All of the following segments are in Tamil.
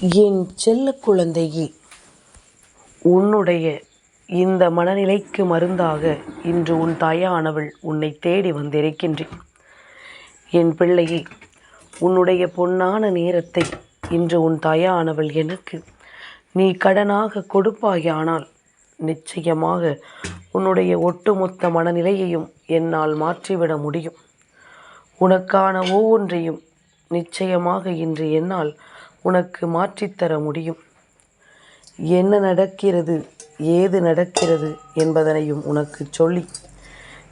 என் செல்ல குழந்தையே உன்னுடைய இந்த மனநிலைக்கு மருந்தாக இன்று உன் தாயானவள் உன்னை தேடி வந்திருக்கின்றேன். என் பிள்ளையே உன்னுடைய பொன்னான நேரத்தை இன்று உன் தாயானவள் எனக்கு நீ கடனாக கொடுப்பாயானால் நிச்சயமாக உன்னுடைய ஒட்டுமொத்த மனநிலையையும் என்னால் மாற்றிவிட முடியும். உனக்கான ஒவ்வொன்றையும் நிச்சயமாக இன்று என்னால் உனக்கு மாற்றித்தர முடியும். என்ன நடக்கிறது ஏது நடக்கிறது என்பதனையும் உனக்கு சொல்லி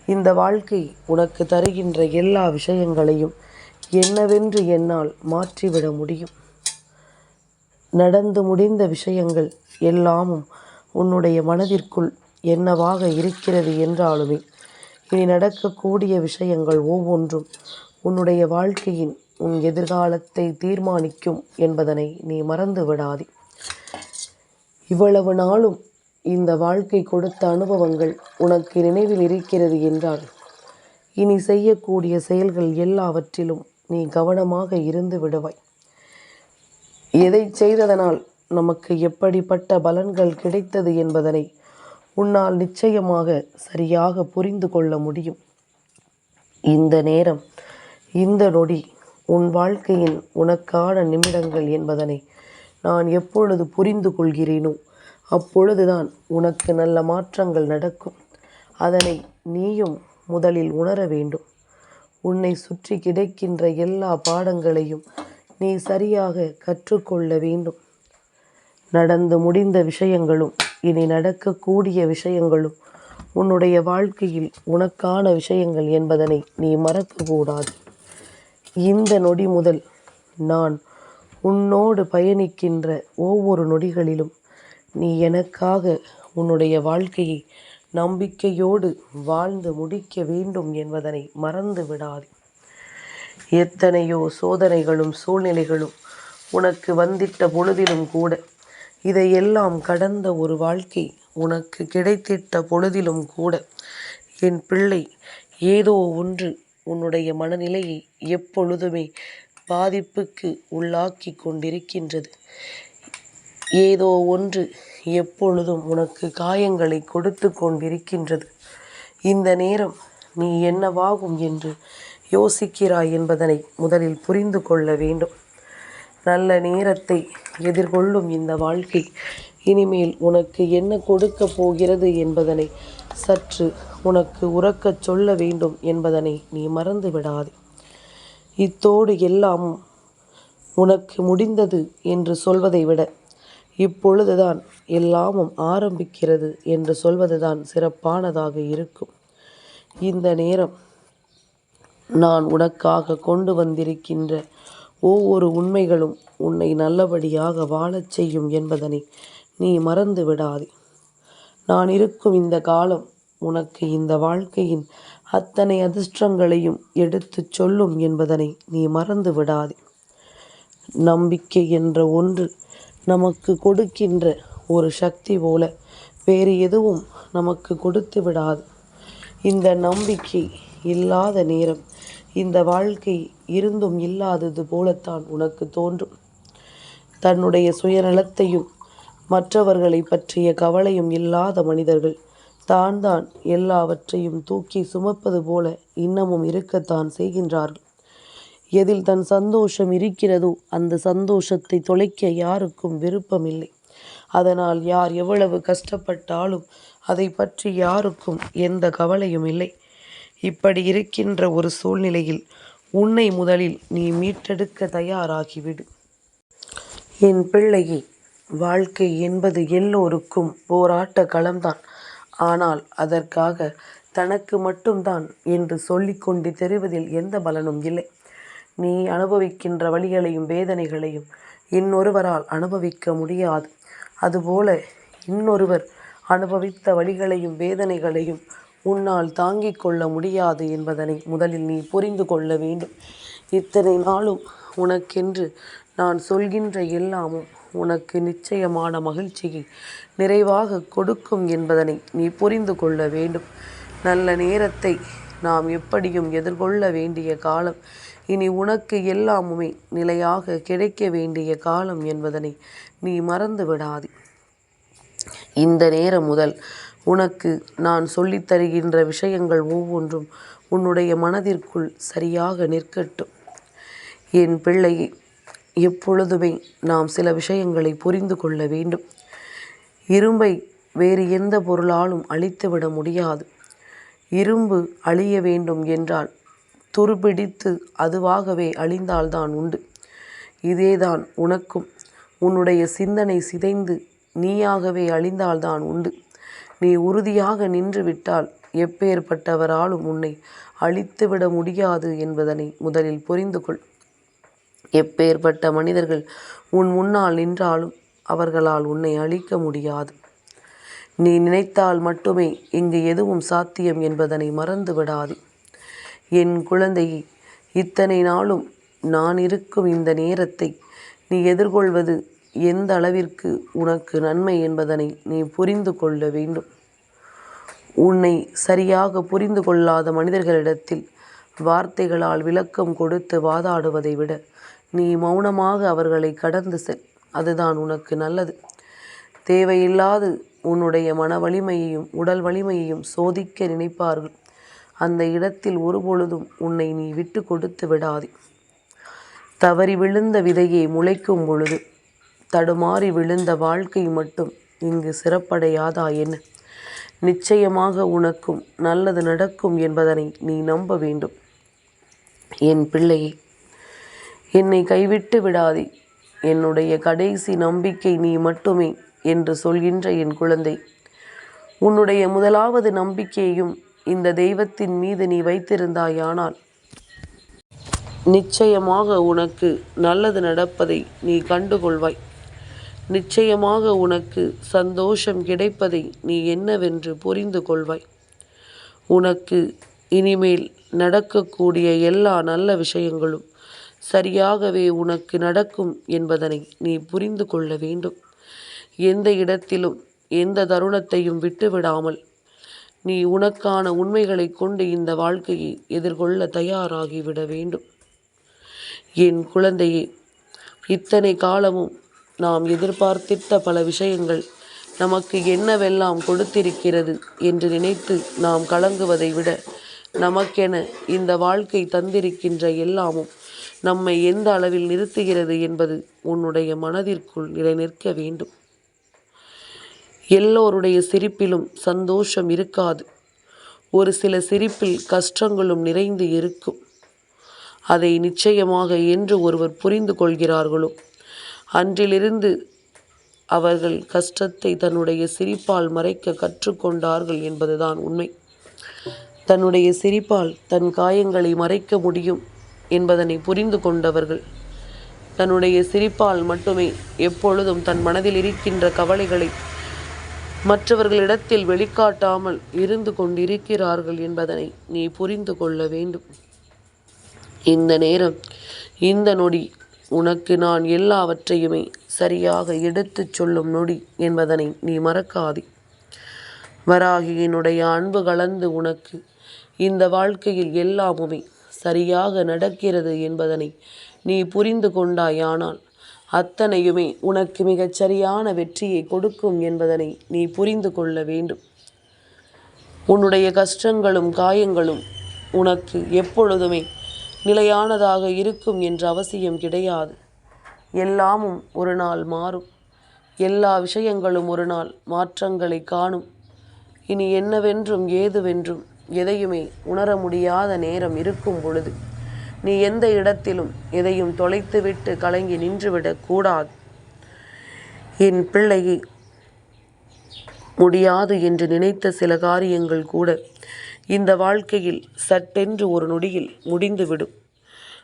இந்த வாழ்க்கை உனக்கு தருகின்ற எல்லா விஷயங்களையும் என்னவென்று என்னால் மாற்றிவிட முடியும். நடந்து முடிந்த விஷயங்கள் எல்லாமும் உன்னுடைய மனதிற்குள் என்னவாக இருக்கிறது என்றாலுமே இனி நடக்கக்கூடிய விஷயங்கள் ஒவ்வொன்றும் உன்னுடைய வாழ்க்கையின் உன் எதிர்காலத்தை தீர்மானிக்கும் என்பதனை நீ மறந்து விடாதே இவ்வளவு நாளும் இந்த வாழ்க்கை கொடுத்த அனுபவங்கள் உனக்கு நினைவில் இருக்கிறது என்றால் இனி செய்யக்கூடிய செயல்கள் எல்லாவற்றிலும் நீ கவனமாக இருந்து விடுவாய். எதை செய்ததனால் நமக்கு எப்படிப்பட்ட பலன்கள் கிடைத்தது என்பதனை உன்னால் நிச்சயமாக சரியாக புரிந்து கொள்ள முடியும். இந்த நேரம் இந்த நொடி உன் வாழ்க்கையின் உனக்கான நிமிடங்கள் என்பதனை நான் எப்பொழுது புரிந்து கொள்கிறேனோ அப்பொழுதுதான் உனக்கு நல்ல மாற்றங்கள் நடக்கும். அதனை நீயும் முதலில் உணர வேண்டும். உன்னை சுற்றி கிடைக்கின்ற எல்லா பாடங்களையும் நீ சரியாக கற்றுக்கொள்ள வேண்டும். நடந்து முடிந்த விஷயங்களும் இனி நடக்கக்கூடிய விஷயங்களும் உன்னுடைய வாழ்க்கையில் உனக்கான விஷயங்கள் என்பதனை நீ மறக்கக்கூடாது. இந்த நொடி முதல் நான் உன்னோடு பயணிக்கின்ற ஒவ்வொரு நொடிகளிலும் நீ எனக்காக உன்னுடைய வாழ்க்கையை நம்பிக்கையோடு வாழ்ந்து முடிக்க வேண்டும் என்பதனை மறந்து விடாதே. எத்தனையோ சோதனைகளும் சூழ்நிலைகளும் உனக்கு வந்திட்ட பொழுதிலும் கூட இதையெல்லாம் கடந்த ஒரு வாழ்க்கை உனக்கு கிடைத்திட்ட பொழுதிலும் கூட என் பிள்ளை ஏதோ ஒன்று உன்னுடைய மனநிலையை எப்பொழுதுமே பாதிப்புக்கு உள்ளாக்கி கொண்டிருக்கின்றது. ஏதோ ஒன்று எப்பொழுதும் உனக்கு காயங்களை கொடுத்து கொண்டிருக்கின்றது. இந்த நேரம் நீ என்னவாகும் என்று யோசிக்கிறாய் என்பதனை முதலில் புரிந்து கொள்ள வேண்டும். நல்ல நேரத்தை எதிர்கொள்ளும் இந்த வாழ்க்கை இனிமேல் உனக்கு என்ன கொடுக்க போகிறது என்பதனை சற்று உனக்கு உறக்கச் சொல்ல வேண்டும் என்பதனை நீ மறந்து விடாதே. இத்தோடு எல்லாம் உனக்கு முடிந்தது என்று சொல்வதை விட இப்பொழுதுதான் எல்லாமும் ஆரம்பிக்கிறது என்று சொல்வதுதான் சிறப்பானதாக இருக்கும். இந்த நேரம் நான் உனக்காக கொண்டு வந்திருக்கின்ற ஒவ்வொரு உண்மைகளும் உன்னை நல்லபடியாக வாழச் செய்யும் என்பதனை நீ மறந்து விடாதே. நான் இருக்கும் இந்த காலம் உனக்கு இந்த வாழ்க்கையின் அத்தனை அதிர்ஷ்டங்களையும் எடுத்துச் சொல்லும் என்பதனை நீ மறந்து விடாதே. நம்பிக்கை என்ற ஒன்று நமக்கு கொடுக்கின்ற ஒரு சக்தி போல வேறு எதுவும் நமக்கு கொடுத்து விடாது. இந்த நம்பிக்கை இல்லாத நேரம் இந்த வாழ்க்கை இருந்தும் இல்லாதது போலத்தான் உனக்கு தோன்றும். தன்னுடைய சுயநலத்தையும் மற்றவர்களை பற்றிய கவலையும் இல்லாத மனிதர்கள். தான் தான் எல்லாவற்றையும் தூக்கி சுமப்பது போல இன்னமும் இருக்கத்தான் செய்கின்றார்கள். எதில் தன் சந்தோஷம் இருக்கிறதோ அந்த சந்தோஷத்தை தொலைக்க யாருக்கும் விருப்பமில்லை. அதனால் யார் எவ்வளவு கஷ்டப்பட்டாலும் அதை பற்றி யாருக்கும் எந்த கவலையும் இல்லை. இப்படி இருக்கின்ற ஒரு சூழ்நிலையில் உன்னை முதலில் நீ மீட்டெடுக்க தயாராகிவிடு. என் பிள்ளையை வாழ்க்கை என்பது எல்லோருக்கும் போராட்ட களம்தான். ஆனால் அதற்காக தனக்கு மட்டும்தான் என்று சொல்லிக்கொண்டு தெரிவதில் எந்த பலனும் இல்லை. நீ அனுபவிக்கின்ற வழிகளையும் வேதனைகளையும் இன்னொருவரால் அனுபவிக்க முடியாது. அதுபோல இன்னொருவர் அனுபவித்த வழிகளையும் வேதனைகளையும் உன்னால் தாங்கிக் கொள்ள முடியாது என்பதனை முதலில் நீ புரிந்து கொள்ள வேண்டும். இத்தனை நாளும் உனக்கென்று நான் சொல்கின்ற எல்லாமும் உனக்கு நிச்சயமான மகிழ்ச்சியை நிறைவாக கொடுக்கும் என்பதனை நீ புரிந்து கொள்ள வேண்டும். நல்ல நேரத்தை நாம் எப்படியும் எதிர்கொள்ள வேண்டிய காலம் இனி உனக்கு எல்லாமுமே நிலையாக கிடைக்க வேண்டிய காலம் என்பதனை நீ மறந்து விடாதே. இந்த நேரம் முதல் உனக்கு நான் சொல்லித் தருகின்ற விஷயங்கள் ஒவ்வொன்றும் உன்னுடைய மனதிற்குள் சரியாக நிற்கட்டும். என் பிள்ளையை எப்பொழுதுமே நாம் சில விஷயங்களை புரிந்து கொள்ள வேண்டும். இரும்பை வேறு எந்த பொருளாலும் அழித்துவிட முடியாது. இரும்பு அழிய வேண்டும் என்றால் துருபிடித்து அதுவாகவே அழிந்தால்தான் உண்டு. இதேதான் உனக்கும் உன்னுடைய சிந்தனை சிதைந்து நீயாகவே அழிந்தால்தான் உண்டு. நீ உறுதியாக நின்றுவிட்டால் எப்பேற்பட்டவராலும் உன்னை அழித்துவிட முடியாது என்பதனை முதலில் புரிந்து கொள் எப்பேற்பட்ட மனிதர்கள் உன் முன்னால் நின்றாலும் அவர்களால் உன்னை அழிக்க முடியாது. நீ நினைத்தால் மட்டுமே இங்கு எதுவும் சாத்தியம் என்பதனை மறந்து விடாது என் குழந்தையை இத்தனை நாளும் நான் இருக்கும் இந்த நேரத்தை நீ எதிர்கொள்வது எந்த அளவிற்கு உனக்கு நன்மை என்பதனை நீ புரிந்து கொள்ள வேண்டும். உன்னை சரியாக புரிந்து கொள்ளாத மனிதர்களிடத்தில் வார்த்தைகளால் விளக்கம் கொடுத்து வாதாடுவதை விட நீ மௌனமாக அவர்களை கடந்து செல். அதுதான் உனக்கு நல்லது. தேவையில்லாது உன்னுடைய மன வலிமையையும் உடல் வலிமையையும் சோதிக்க நினைப்பார்கள். அந்த இடத்தில் ஒருபொழுதும் உன்னை நீ விட்டு கொடுத்து விடாதே. தவறி விழுந்த விதையை முளைக்கும் பொழுது தடுமாறி விழுந்த வாழ்க்கை மட்டும் இங்கு சிறப்படையாதா என்ன? நிச்சயமாக உனக்கும் நல்லது நடக்கும் என்பதனை நீ நம்ப வேண்டும். என் பிள்ளையை என்னை கைவிட்டு விடாதே. என்னுடைய கடைசி நம்பிக்கை நீ மட்டுமே என்று சொல்கின்ற என் குழந்தை. உன்னுடைய முதலாவது நம்பிக்கையும் இந்த தெய்வத்தின் மீது நீ வைத்திருந்தாயானால் நிச்சயமாக உனக்கு நல்லது நடப்பதை நீ கண்டுகொள்வாய். நிச்சயமாக உனக்கு சந்தோஷம் கிடைப்பதை நீ என்னவென்று புரிந்து கொள்வாய். உனக்கு இனிமேல் நடக்கக்கூடிய எல்லா நல்ல விஷயங்களும் சரியாகவே உனக்கு நடக்கும் என்பதனை நீ புரிந்து கொள்ள வேண்டும். எந்த இடத்திலும் எந்த தருணத்தையும் விட்டுவிடாமல் நீ உனக்கான உண்மைகளை கொண்டு இந்த வாழ்க்கையை எதிர்கொள்ள தயாராகிவிட வேண்டும். என் குழந்தையே இத்தனை காலமும் நாம் எதிர்பார்த்திட்ட பல விஷயங்கள் நமக்கு என்னவெல்லாம் கொடுத்திருக்கிறது என்று நினைத்து நாம் கலங்குவதை விட நமக்கென இந்த வாழ்க்கை தந்திருக்கின்ற எல்லாமும் நம்மை எந்த அளவில் நிறுத்துகிறது என்பது உன்னுடைய மனதிற்குள் நிலைநிற்க வேண்டும். எல்லோருடைய சிரிப்பிலும் சந்தோஷம் இருக்காது. ஒரு சில சிரிப்பில் கஷ்டங்களும் நிறைந்து இருக்கும். அதை நிச்சயமாக என்று ஒருவர் புரிந்து கொள்கிறார்களோ? அன்றிலிருந்து அவர்கள் கஷ்டத்தை தன்னுடைய சிரிப்பால் மறைக்க கற்றுக்கொண்டார்கள் என்பதுதான் உண்மை. தன்னுடைய சிரிப்பால் தன் காயங்களை மறைக்க முடியும். என்பதனை புரிந்து கொண்டவர்கள். தன்னுடைய சிரிப்பால் மட்டுமே எப்பொழுதும் தன் மனதில் இருக்கின்ற கவலைகளை மற்றவர்களிடத்தில் வெளிக்காட்டாமல் இருந்து கொண்டிருக்கிறார்கள் என்பதனை நீ புரிந்து கொள்ள வேண்டும். இந்த நேரம் இந்த நொடி உனக்கு நான் எல்லாவற்றையுமே சரியாக எடுத்துச் சொல்லும் நொடி என்பதனை நீ மறக்காதே. வராகியினுடைய அன்பு கலந்து உனக்கு இந்த வாழ்க்கையில் எல்லாமுமே சரியாக நடக்கிறது என்பதனை நீ புரிந்து கொண்டாயானால் அத்தனையுமே உனக்கு மிகச் சரியான வெற்றியை கொடுக்கும் என்பதனை நீ புரிந்து கொள்ள வேண்டும். உன்னுடைய கஷ்டங்களும் காயங்களும் உனக்கு எப்பொழுதுமே நிலையானதாக இருக்கும் என்ற அவசியம் கிடையாது. எல்லாமும் ஒரு நாள் மாறும். எல்லா விஷயங்களும் ஒரு நாள் மாற்றங்களை காணும். இனி என்னவென்றும் ஏதுவென்றும் எதையுமே உணர முடியாத நேரம் இருக்கும் பொழுது நீ எந்த இடத்திலும் எதையும் தொலைத்துவிட்டு கலங்கி நின்றுவிடக் கூடாது. என் பிள்ளையை முடியாது என்று நினைத்த சில காரியங்கள் கூட இந்த வாழ்க்கையில் சட்டென்று ஒரு நொடியில் முடிந்துவிடும்.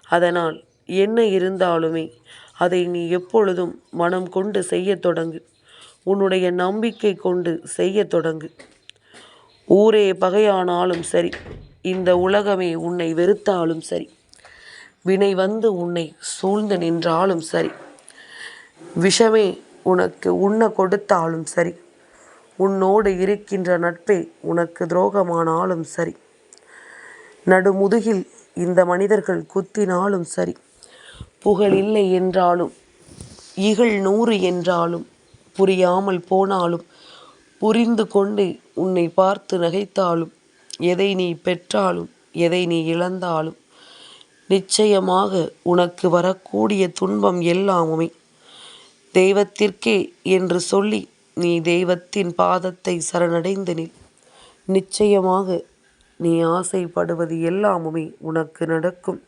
அதனால் என்ன இருந்தாலுமே அதை நீ எப்பொழுதும் மனம் கொண்டு செய்ய தொடங்கு. உன்னுடைய நம்பிக்கை கொண்டு செய்ய தொடங்கு. ஊரே பகையானாலும் சரி இந்த உலகமே உன்னை வெறுத்தாலும் சரி வினை வந்து உன்னை சூழ்ந்து நின்றாலும் சரி விஷமே உனக்கு உண்ண கொடுத்தாலும் சரி உன்னோடு இருக்கின்ற நட்பே உனக்கு துரோகமானாலும் சரி நடுமுதுகில் இந்த மனிதர்கள் குத்தினாலும் சரி புகழ் இல்லை என்றாலும் இகழ் நூறு என்றாலும் புரியாமல் போனாலும் புரிந்து கொண்டு உன்னை பார்த்து நகைத்தாலும் எதை நீ பெற்றாலும் எதை நீ இழந்தாலும் நிச்சயமாக உனக்கு வரக்கூடிய துன்பம் எல்லாமுமே. தெய்வத்திற்கே என்று சொல்லி நீ தெய்வத்தின் பாதத்தை சரணடைந்து நில். நிச்சயமாக நீ ஆசைப்படுவது எல்லாமுமே உனக்கு நடக்கும்.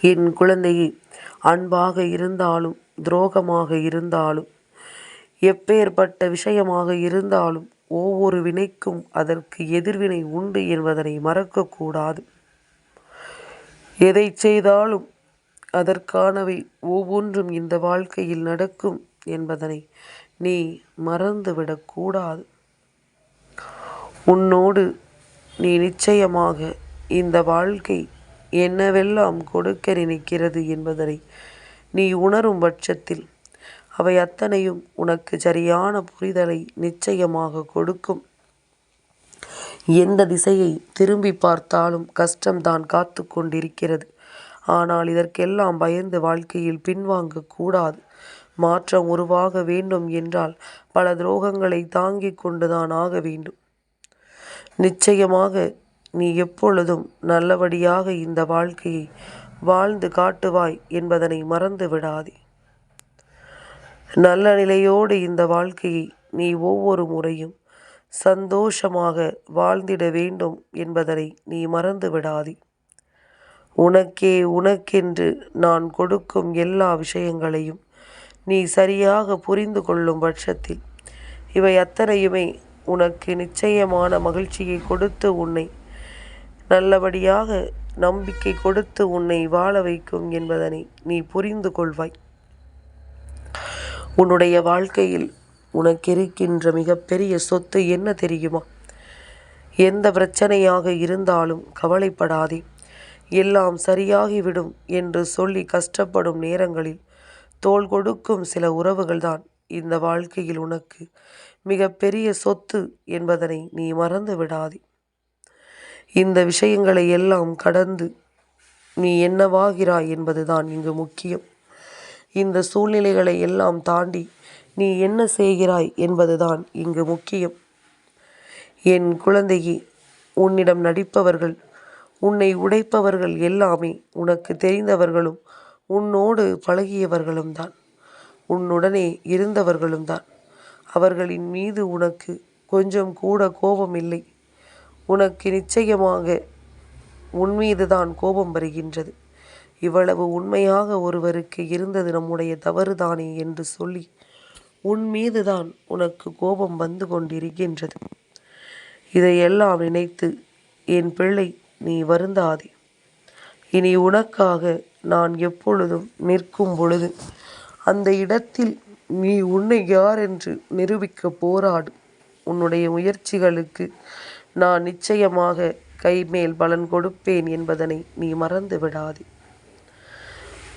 என் குழந்தையை அன்பாக இருந்தாலும் துரோகமாக இருந்தாலும் எப்பேற்பட்ட விஷயமாக இருந்தாலும் ஒவ்வொரு வினைக்கும் அதற்கு எதிர்வினை உண்டு என்பதனை மறக்கக்கூடாது. எதை செய்தாலும் அதற்கானவை ஒவ்வொன்றும் இந்த வாழ்க்கையில் நடக்கும் என்பதனை நீ மறந்துவிடக்கூடாது. உன்னோடு நீ நிச்சயமாக இந்த வாழ்க்கை என்னவெல்லாம் கொடுக்க நினைக்கிறது என்பதனை நீ உணரும் பட்சத்தில் அவை அத்தனையும் உனக்கு சரியான புரிதலை நிச்சயமாக கொடுக்கும். எந்த திசையை திரும்பி பார்த்தாலும் கஷ்டம்தான் காத்து கொண்டிருக்கிறது. ஆனால் இதற்கெல்லாம் பயந்து வாழ்க்கையில் பின்வாங்க கூடாது. மாற்றம் உருவாக வேண்டும் என்றால் பல துரோகங்களை தாங்கிக் கொண்டுதான் ஆக வேண்டும். நிச்சயமாக நீ எப்பொழுதும் நல்லபடியாக இந்த வாழ்க்கையை வாழ்ந்து காட்டுவாய் என்பதனை மறந்து விடாதே நல்ல நிலையோடு இந்த வாழ்க்கையை நீ ஒவ்வொரு முறையும் சந்தோஷமாக வாழ்ந்திட வேண்டும் என்பதனை நீ மறந்து விடாதே. உனக்கே உனக்கென்று நான் கொடுக்கும் எல்லா விஷயங்களையும் நீ சரியாக புரிந்து கொள்ளும் பட்சத்தில் இவை அத்தனையுமே உனக்கு நிச்சயமான மகிழ்ச்சியை கொடுத்து உன்னை நல்லபடியாக நம்பிக்கை கொடுத்து உன்னை வாழ வைக்கும் என்பதனை நீ புரிந்து கொள்வாய். உன்னுடைய வாழ்க்கையில் உனக்கு இருக்கின்ற மிகப்பெரிய சொத்து என்ன தெரியுமா? எந்த பிரச்சனையாக இருந்தாலும் கவலைப்படாதே. எல்லாம் சரியாகிவிடும் என்று சொல்லி கஷ்டப்படும் நேரங்களில் தோள் கொடுக்கும் சில உறவுகள்தான் இந்த வாழ்க்கையில் உனக்கு மிகப்பெரிய சொத்து என்பதனை நீ மறந்து விடாதே. இந்த விஷயங்களை எல்லாம் கடந்து நீ என்னவாகிறாய் என்பதுதான் இங்கு முக்கியம். இந்த சூழ்நிலைகளை எல்லாம் தாண்டி நீ என்ன செய்கிறாய் என்பதுதான் இங்கு முக்கியம். என் குழந்தையே உன்னிடம் நடிப்பவர்கள் உன்னை உடைப்பவர்கள் எல்லாமே உனக்கு தெரிந்தவர்களும் உன்னோடு பழகியவர்களும் தான். உன்னுடனே இருந்தவர்களும் தான். அவர்களின் மீது உனக்கு கொஞ்சம் கூட கோபம் இல்லை. உனக்கு நிச்சயமாக உன் மீதுதான் கோபம் வருகின்றது. இவ்வளவு உண்மையாக ஒருவருக்கு இருந்தது நம்முடைய தவறுதானே என்று சொல்லி உன் மீதுதான் உனக்கு கோபம் வந்து கொண்டிருக்கின்றது. இதையெல்லாம் நினைத்து என் பிள்ளை நீ வருந்தாதே. இனி உனக்காக நான் எப்பொழுதும் நிற்கும் பொழுது அந்த இடத்தில் நீ உன்னை யார் என்று நிரூபிக்க போராடு. உன்னுடைய முயற்சிகளுக்கு நான் நிச்சயமாக கைமேல் பலன் கொடுப்பேன் என்பதனை நீ மறந்து விடாதே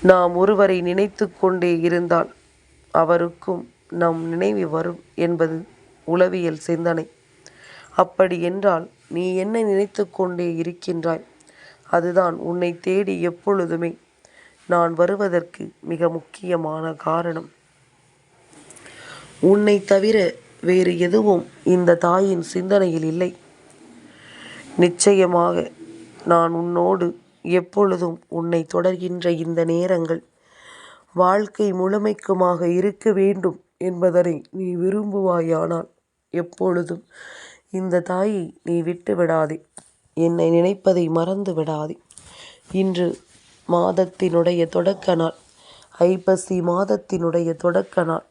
நாம் ஒருவரை நினைத்து கொண்டே இருந்தால் அவருக்கும் நம் நினைவு வரும் என்பது உளவியல் சிந்தனை. அப்படி என்றால் நீ என்ன நினைத்து கொண்டே இருக்கின்றாய்? அதுதான் உன்னை தேடி எப்பொழுதுமே நான் வருவதற்கு மிக முக்கியமான காரணம். உன்னை தவிர வேறு எதுவும் இந்த தாயின் சிந்தனையில் இல்லை. நிச்சயமாக நான் உன்னோடு எப்பொழுதும் உன்னை தொடர்கின்ற இந்த நேரங்கள் வாழ்க்கை முழுமைக்குமாக இருக்க வேண்டும் என்பதனை நீ விரும்புவாயானால் எப்பொழுதும் இந்த தாயை நீ விட்டு விடாதே என்னை நினைப்பதை மறந்து விடாதே. இன்று மாதத்தினுடைய தொடக்க நாள். ஐப்பசி மாதத்தினுடைய தொடக்க நாள்.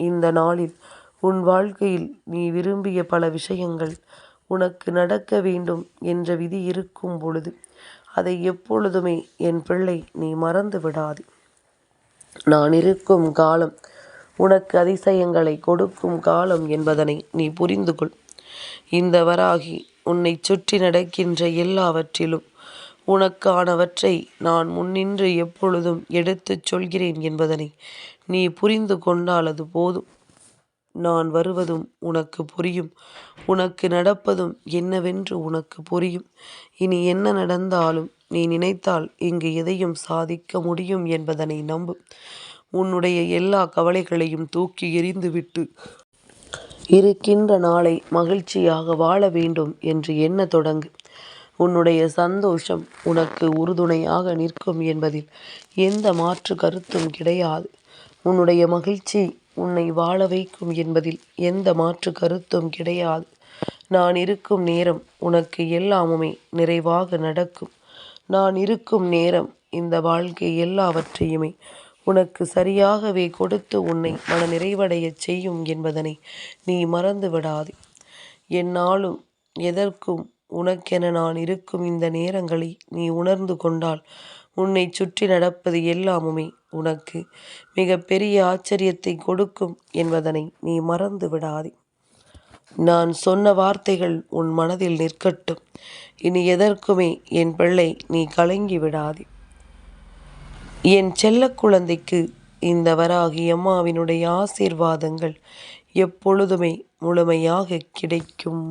இந்த நாளில் உன் வாழ்க்கையில் நீ விரும்பிய பல விஷயங்கள் உனக்கு நடக்க வேண்டும் என்ற விதி இருக்கும் பொழுது அதை எப்பொழுதுமே என் பிள்ளை நீ மறந்து விடாதே. நான் இருக்கும் காலம் உனக்கு அதிசயங்களை கொடுக்கும் காலம் என்பதனை நீ புரிந்து கொள் இந்த வராகி உன்னை சுற்றி நடக்கின்ற எல்லாவற்றிலும் உனக்கானவற்றை நான் முன்னின்று எப்பொழுதும் எடுத்துச் சொல்கிறேன் என்பதனை நீ புரிந்து கொண்டால் அது போதும். நான் வருவதும் உனக்கு புரியும். உனக்கு நடப்பதும் என்னவென்று உனக்கு புரியும். இனி என்ன நடந்தாலும் நீ நினைத்தால் இங்கு எதையும் சாதிக்க முடியும் என்பதனை நம்பு. உன்னுடைய எல்லா கவலைகளையும் தூக்கி எறிந்துவிட்டு இருக்கின்ற நாளை மகிழ்ச்சியாக வாழ வேண்டும் என்று எண்ண தொடங்கு. உன்னுடைய சந்தோஷம் உனக்கு உறுதுணையாக நிற்கும் என்பதில் எந்த மாற்று கருத்தும் கிடையாது. உன்னுடைய மகிழ்ச்சி உன்னை வாழ வைக்கும் என்பதில் எந்த மாற்று கருத்தும் கிடையாது. நான் இருக்கும் நேரம் உனக்கு எல்லாமுமே நிறைவாக நடக்கும். நான் இருக்கும் நேரம் இந்த வாழ்க்கை எல்லாவற்றையுமே உனக்கு சரியாகவே கொடுத்து உன்னை மன நிறைவடையச் செய்யும் என்பதனை நீ மறந்து விடாதே என்னாலும் எதற்கும் உனக்கென நான் இருக்கும் இந்த நேரங்களை நீ உணர்ந்து கொண்டால் உன்னை சுற்றி நடப்பது எல்லாமுமே உனக்கு மிக பெரிய ஆச்சரியத்தை கொடுக்கும் என்பதனை நீ மறந்து விடாதே. நான் சொன்ன வார்த்தைகள் உன் மனதில் நிற்கட்டும். இனி எதற்குமே என் பிள்ளை நீ கலங்கி விடாதே. என் செல்ல குழந்தைக்கு இந்த வராகி அம்மாவினுடைய ஆசீர்வாதங்கள் எப்பொழுதுமே முழுமையாக கிடைக்கும்.